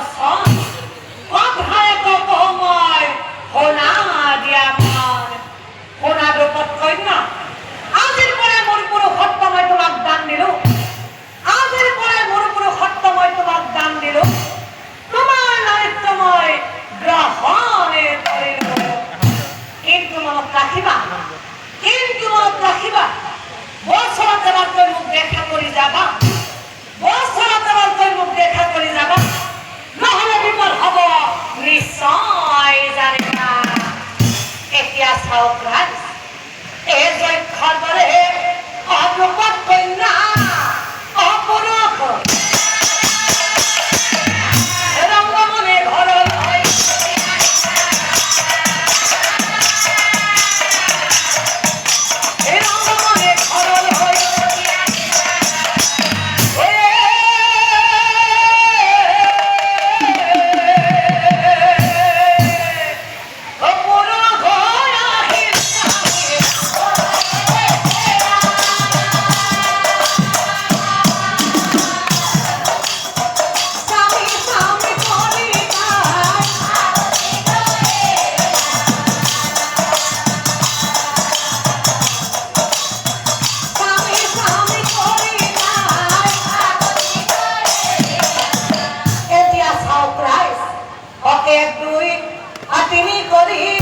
salvação. our plans. As I করি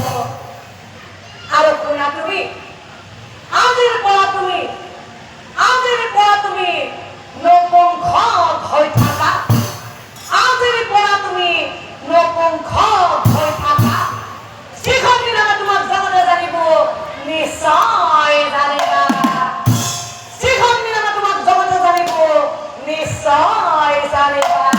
all, Alexander.